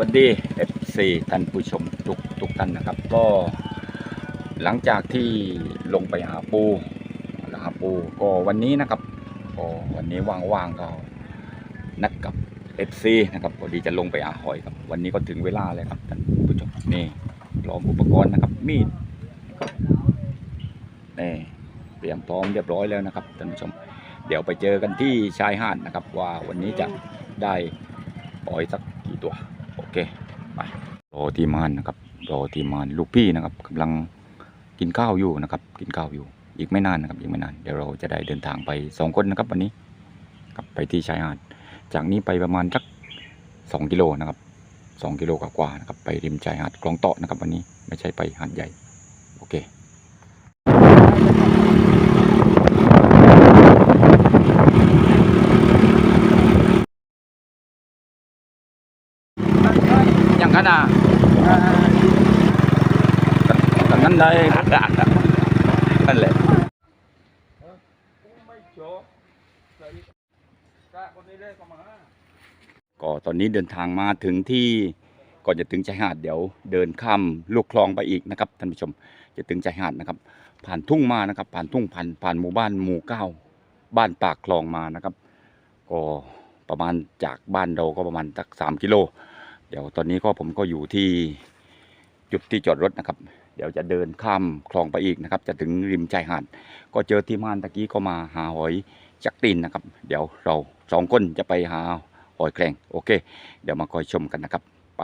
วัสดี FC ท่านผู้ชมทุกทุกท่านนะครับ ก็หลังจากที่ลงไปหาปูหาปูก็วันนี้นะครับก็วันนี้ว่างๆก็นัดกับ FC นะครับพอดีจะลงไปหาหอยครับ วันนี้ก็ถึงเวลาเลยครับท่านผู้ชมนี่พร้อมอุปกรณ์นะครับ มีดนี่เตรียมพร้อมเรียบร้อยแล้วนะครับท่านผู้ชม เดี๋ยวไปเจอกันที่ชายหาดนะครับ ว่าวันนี้จะได้หอยสักกี่ตัว เคไปรอทีมงานนะครับรอทีมงานลูกพี่นะครับกำลังกินข้าวอยู่นะครับ กินข้าวอยู่ อีกไม่นานนะครับอีกไม่นานเดี๋ยวเราจะได้เดินทางไปสองคนนะครับวันนี้กลับไปที่ชายหาดจากนี้ไปประมาณสักสองกิโลนะครับสองกิโลกว่าๆนะครับไปริมชายหาดคลองเตาะนะครับวันนี้ไม่ใช่ไปหาดใหญ่ โอเค อย่างกันอะกันนั้นได้อัดอัดนั่นแหละก็ตอนนี้เดินทางมาถึงที่ก่อนจะถึงชายหาดเดี๋ยวเดินข้ามลูกคลองไปอีกนะครับท่านผู้ชมจะถึงชายหาดนะครับ ผ่านทุ่งมานะครับ ผ่านทุ่งผ่านผ่านหมู่บ้านหมู่เก้าบ้านปากคลองมานะครับ ก็ประมาณจากบ้านเราก็ประมาณสักสามกิโล เดี๋ยวตอนนี้ก็ผมก็อยู่ที่จุดที่จอดรถนะครับ เดี๋ยวจะเดินข้ามคลองไปอีกนะครับ จะถึงริมชายหาดก็เจอที่ม่านตะกี้ก็มาหาหอยจักตีนนะครับ เดี๋ยวเราสองคนจะไปหาหอยแครงโอเค เดี๋ยวมาคอยชมกันนะครับ ไป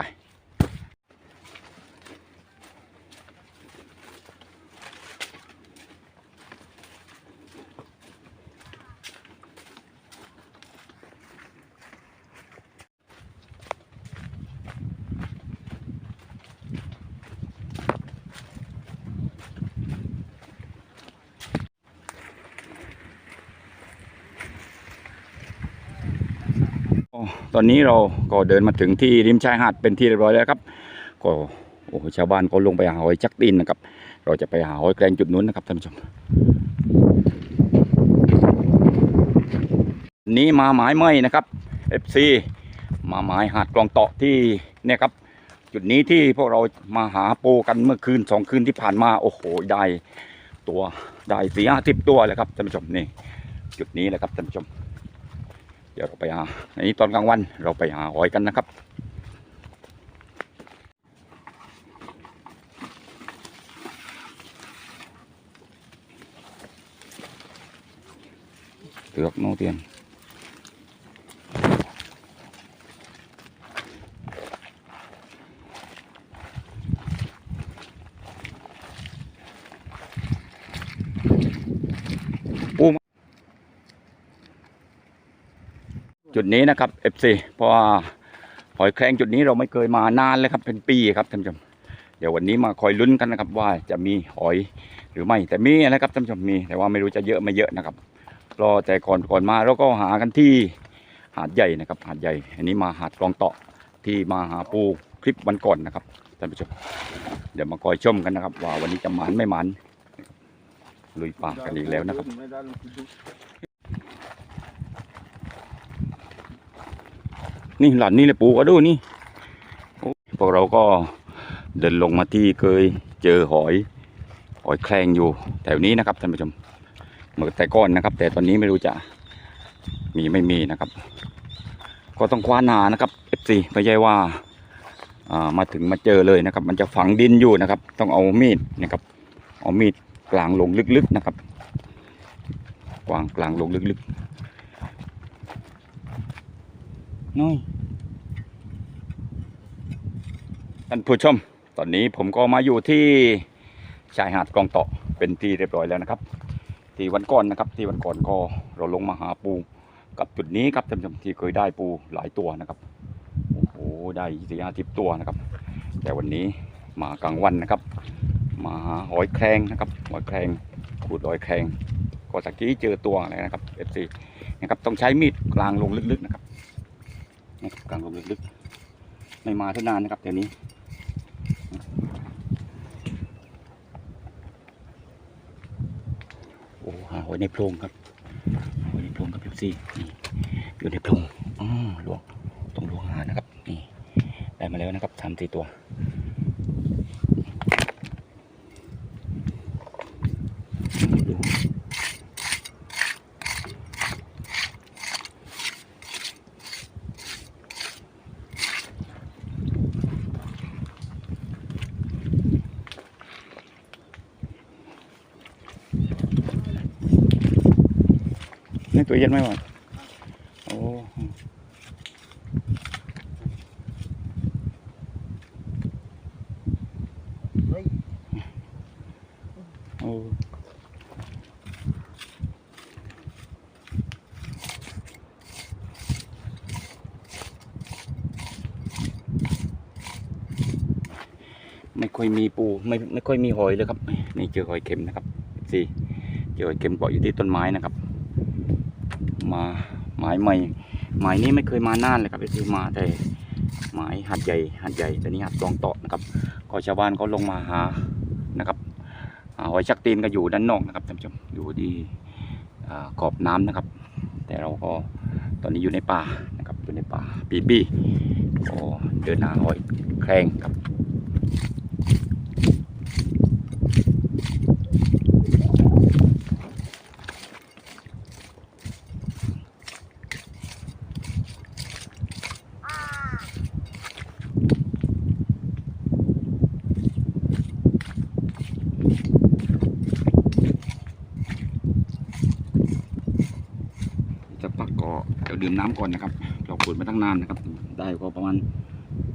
ตอนนี้เราก็เดินมาถึงที่ริมชายหาดเป็นที่เรียบร้อยแล้วครับ ก็โอ้ชาวบ้านก็ลงไปหาหอยจักตีนนะครับ เราจะไปหาหอยแครงจุดนู้นนะครับท่านผู้ชม นี้มาหมายไหมนะครับ FC มาหมายหาดกลองเตาะที่เนี่ยครับ จุดนี้ที่พวกเรามาหาปูกันเมื่อคืนสองคืนที่ผ่านมาโอ้โหได้ตัวได้สี่ห้าสิบตัวเลยครับท่านผู้ชมนี่จุดนี้แหละครับท่านผู้ชม ดี๋ยวเราไปหาอันนี้ตอนกลางวันเราไปหาหอยกันนะครับเตือกโนเตียนปูมา จุดนี้นะครับ FC เพราะว่าหอยแครงจุดนี้เราไม่เคยมานานเลยครับเป็นปีครับท่านผู้ชมเดี๋ยววันนี้มาคอยลุ้นกันนะครับ ว่าจะมีหอยหรือไม่แต่มีนะครับท่านผู้ชมมี แต่ว่าไม่รู้จะเยอะไม่เยอะนะครับรอแต่ก่อนก่อนมาเราก็หากันที่หาดใหญ่นะครับ หาดใหญ่ อันนี้มาหาดกลองเตาะที่มาหาปูคลิปวันก่อนนะครับท่านผู้ชมเดี๋ยวมาคอยชมกันนะครับ ว่าวันนี้จะหมันไม่หมันลุยป่ากันอีกแล้วนะครับ นี่หลานนี่เลยปูก็ดูนี่พวกเราก็เดินลงมาที่เคยเจอหอยหอยแครงอยู่แถวนี้นะครับท่านผู้ชมเหมือนแต่ก้อนนะครับ แต่ตอนนี้ไม่รู้จะมีไม่มีนะครับ ก็ต้องคว้านานะครับ FC ไม่ใช่ว่าอ่ามาถึงมาเจอเลยนะครับ มันจะฝังดินอยู่นะครับ ต้องเอามีดนะครับ เอามีดกลางลงลึกๆนะครับกวางกลางลงลึกๆ น้อยท่านผู้ชม ตอนนี้ผมก็มาอยู่ที่ชายหาดกองเตาะเป็นที่เรียบร้อยแล้วนะครับ ที่วันก่อนนะครับ ที่วันก่อนก็เราลงมาหาปูกับจุดนี้ครับท่านผู้ชมที่เคยได้ปูหลายตัวนะครับโอ้โหได้สี่ห้าสิบตัวนะครับ แต่วันนี้มากลางวันนะครับ มาหาหอยแครงนะครับหอยแครงขูดหอยแครงก็สักกี้เจอตัวอะไรนะครับเอฟซีนะครับต้องใช้มีดกลางลงลึกๆนะครับ กลางลมลึกๆไม่มาเท่านานนะครับแถวนี้โอ้หาหอยในโพรงครับหอยในโพรงครับพี่ซี่นี่อยู่ในโพรงอ๋อหลวงต้องลวงหานะครับนี่ได้มาแล้วนะครับสามสี่ตัว นี่ตัวเย็นไหมวะโอ้เฮ้ยโอ้ไม่ค่อยมีปูไม่ไม่ค่อยมีหอยเลยครับ นี่เจอหอยเข็มนะครับสิเจอหอยเข็มเกาะอยู่ที่ต้นไม้นะครับ มาหมายใหม่หมายนี้ไม่เคยมานานเลยครับคือมาแต่หมายหัดใหญ่หัดใหญ่แต่นี้หัดรองเตาะนะครับก็ชาวบ้านเขาลงมาหานะครับหอยชักตีนก็อยู่ด้านนอกนะครับท่านผู้ชมอยู่ที่ขอบน้ำนะครับ แต่เราก็ตอนนี้อยู่ในป่านะครับอยู่ในป่าปีปีก็เดินหาหอยแครงครับ จะปักก็เดี๋ยวดื่ม น้ำก่อนนะครับเราขุดมาตั้งนานนะครับ ได้ก็ประมาณ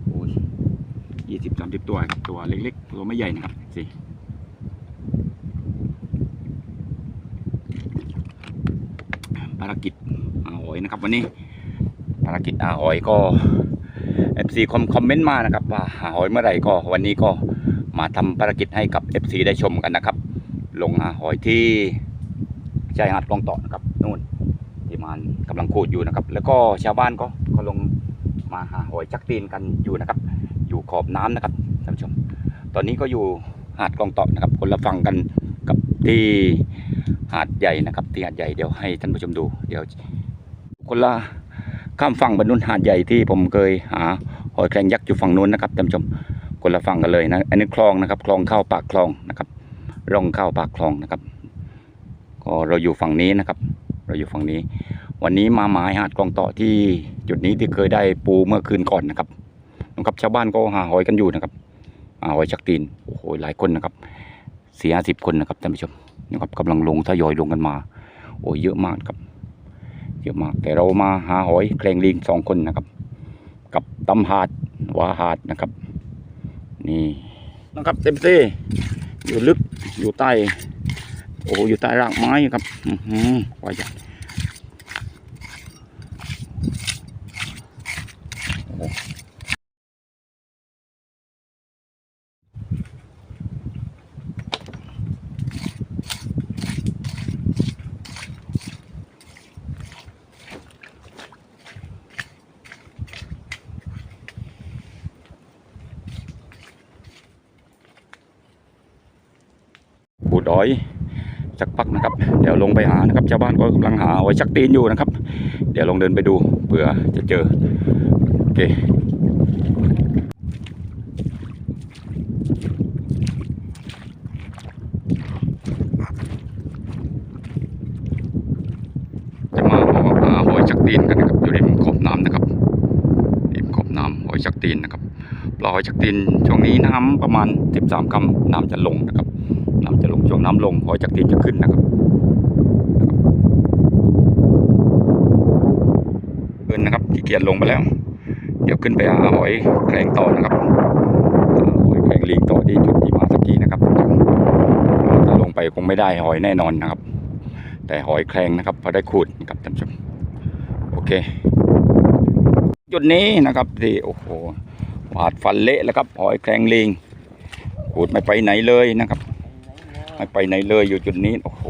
โอ้ยยี่สิบสามสิบตัวครับตัวเล็กๆ ตัวไม่ใหญ่นะครับสิภารกิจอาหอยนะครับ วันนี้ภารกิจอาหอยก็ FC คอมคอมเมนต์มานะครับ ว่าหาหอยเมื่อไหร่ก็วันนี้ก็มาทำภารกิจให้กับ FC ได้ชมกันนะครับ ลงหาหอยที่ชายหาดคลองต่อนะครับำลังขูดอยู่นะครับ แล้วก็ชาวบ้านก็ก็ลงมาหาหอยจักตีนกันอยู่นะครับ อยู่ขอบน้ำนะครับท่านผู้ชม ตอนนี้ก็อยู่หาดกองเต่อนะครับ คนละฝั่งกันกับที่หาดใหญ่นะครับที่หาดใหญ่เดี๋ยวให้ท่านผู้ชมดู เดี๋ยว คนละข้ามฝั่งบรรนุนหาดใหญ่ที่ผมเคยหาหอยแครงยักษ์อยู่ฝั่งนู้นนะครับท่านผู้ชม คนละฝั่งกันเลยนะอันนี้คลองนะครับ คลองเข้าปากคลองนะครับร่องเข้าปากคลองนะครับ ก็เราอยู่ฝั่งนี้นะครับ เราอยู่ฝั่งนี้ วันนี้มาหมายหาดกองต่อที่จุดนี้ที่เคยได้ปูเมื่อคืนก่อนนะครับนะครับชาวบ้านก็หาหอยกันอยู่นะครับหาหอยชักตีนโอ้โหหลายคนนะครับสี่ห้าสิบคนนะครับท่านผู้ชมนะครับกำลังลงทยอยลงกันมา โอ้ยเยอะมากครับ เยอะมาก แต่เรามาหาหอยแครงลิงสองคนนะครับ กับตำหาดวาหาดนะครับ นี่นะครับเต็มที่อยู่ลึกอยู่ใต้ โอ้อยู่ใต้รากไม้ครับ อือหือว่าใหญ่โอยสักพักนะครับ เดี๋ยวลงไปหานะครับชาวบ้านก็กำลังหาหอยชักตีนอยู่นะครับ เดี๋ยวลองเดินไปดูเผื่อจะเจอโอเคจะมาหาหอยชักตีนกันนะครับอยู่ริมขอบน้ำนะครับริมขอบน้ำหอยชักตีนนะครับปลาหอยชักตีนช่วงนี้น้ำประมาณ 13คำน้ำจะลงนะครับ ช่วงน้ำลงหอยจากตีนจะขึ้นนะครับเกินนะครับขี้เกียจลงไปแล้ว เดี๋ยวขึ้นไปหาหอยแครงต่อนะครับหอยแครงลิงต่อที่จุดที่มาสักทีนะครับถ้าลงไปคงไม่ได้หอยแน่นอนนะครับ แต่หอยแครงนะครับพอได้ขูดนะครับท่านผู้ชมโอเค จุดนี้นะครับที่โอ้โหหวาดฟันเละแล้วครับหอยแครงลิงขูดไม่ไปไหนเลยนะครับ ไม่ไปไหนเลยอยู่จุดนี้ โอ้โห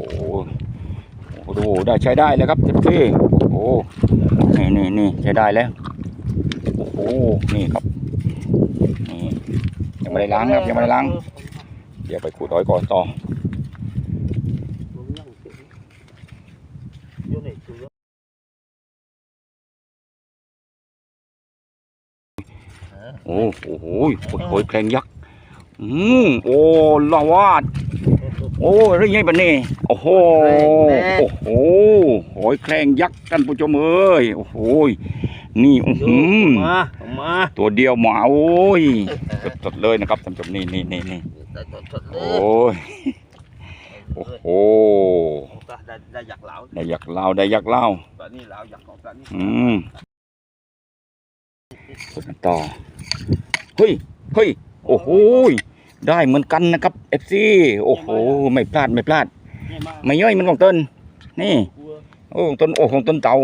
โอ้โหได้ใช้ได้แล้วครับเจ็บซี่โอ้โหนี่นี่นี่ใช้ได้แล้ว โอ้โหนี่ครับนี่ยังไม่ได้ล้างครับยังไม่ได้ล้าง เดี๋ยวไปขูดอ้อยก่อนต่อโอ้โหโอ้ยแครงยักษ์อืมโอ้ลาวาด โอ้ยเรื่องไงบันนี่โอ้โหโอ้โหโอ้ยแครงยักษ์ท่านผู้ชมเอ้ยโอ้โหนี่อื้อหือมามาตัวเดียวหมาโอ้ยสดๆเลยนะครับท่านผู้ชมนี่นี่นี่นี่ได้สดๆเลโอ้ยยโอ้โหได้ได้อยากเหลาได้ยักษ์เล่าวได้ยักษ์เล่าวตอนนี้เหลาอยากของตอนนี้อืมกดกันต่อเฮ้ยเฮ้ยโอ้โห ได้เหมือนกันนะครับเอฟซีโอ้โหไม่พลาดไม่พลาดนี่มาไม่ย่อยมันของต้นนี่กลัวโอ้ต้นโอ้ของต้นเต่า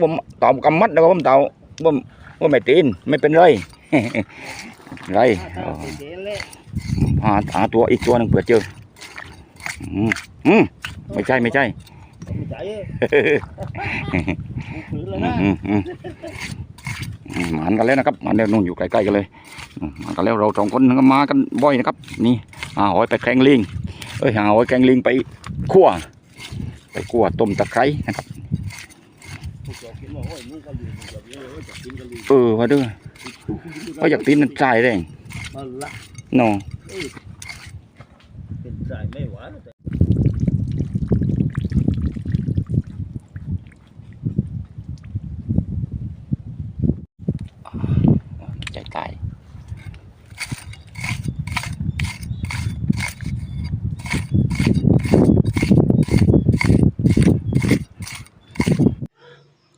บ่มเต่ากำมัดแล้วก็บ่มเต่าบ่มบ่ไม่ตีนไม่เป็นไรไรถ้าอ๋อเจ๊เละหาหาตัวอีกตัวหนึงเผื่อเจออืมอืมไม่ใช่ไม่ใช่ หมานกันแล้วนะครับหมันแล้วนู่นอยู่ใกล้ๆกันเลยอืมหมานกันแล้วเราสองคนก็มากันบ่อยนะครับ นี่หาหอยไปแกงลิงเอ้ยหาหอยแกงลิงไปคั่วไปคั่วต้มตะไคร้นะครับผู้เจ้ากินว่าโอ้ยมึงก็ลืมมึงก็ลืมว่าจะกินก็ลืมเออว่าเด้วยก็อยากตีนมันใจแรงมันละเนาะเอ้ยเป็นใจไม่หวานแต่ ใจตาย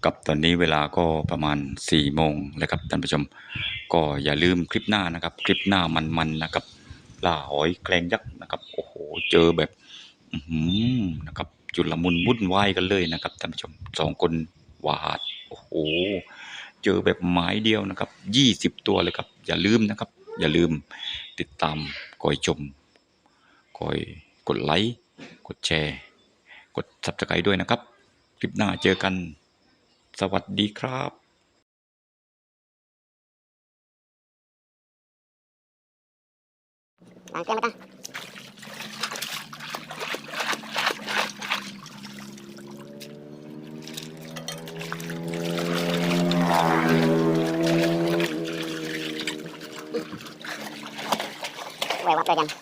กับ ตอนนี้เวลาก็ประมาณ4ี่โมงแล้วครับท่านผู้ชม ก็อย่าลืมคลิปหน้านะครับ คลิปหน้ามันๆนะครับล่าหอยแครงยักษ์นะครับโอ้โหเจอแบบอือหือนะครับจุลมุนวุ่นวายกันเลยนะครับท่านผู้ชมสองคนหวาดโอ้โหเจอแบบหมายเดียวนะครับยี่สิบตัวเลยครับ อย่าลืมนะครับ อย่าลืมติดตามคอยชมคอยกดไลค์กดแชร์ กด subscribe ด้วยนะครับ คลิปหน้าเจอกัน สวัสดีครับล้างเครื่องม่ต้องไว้วัดด้วยกัน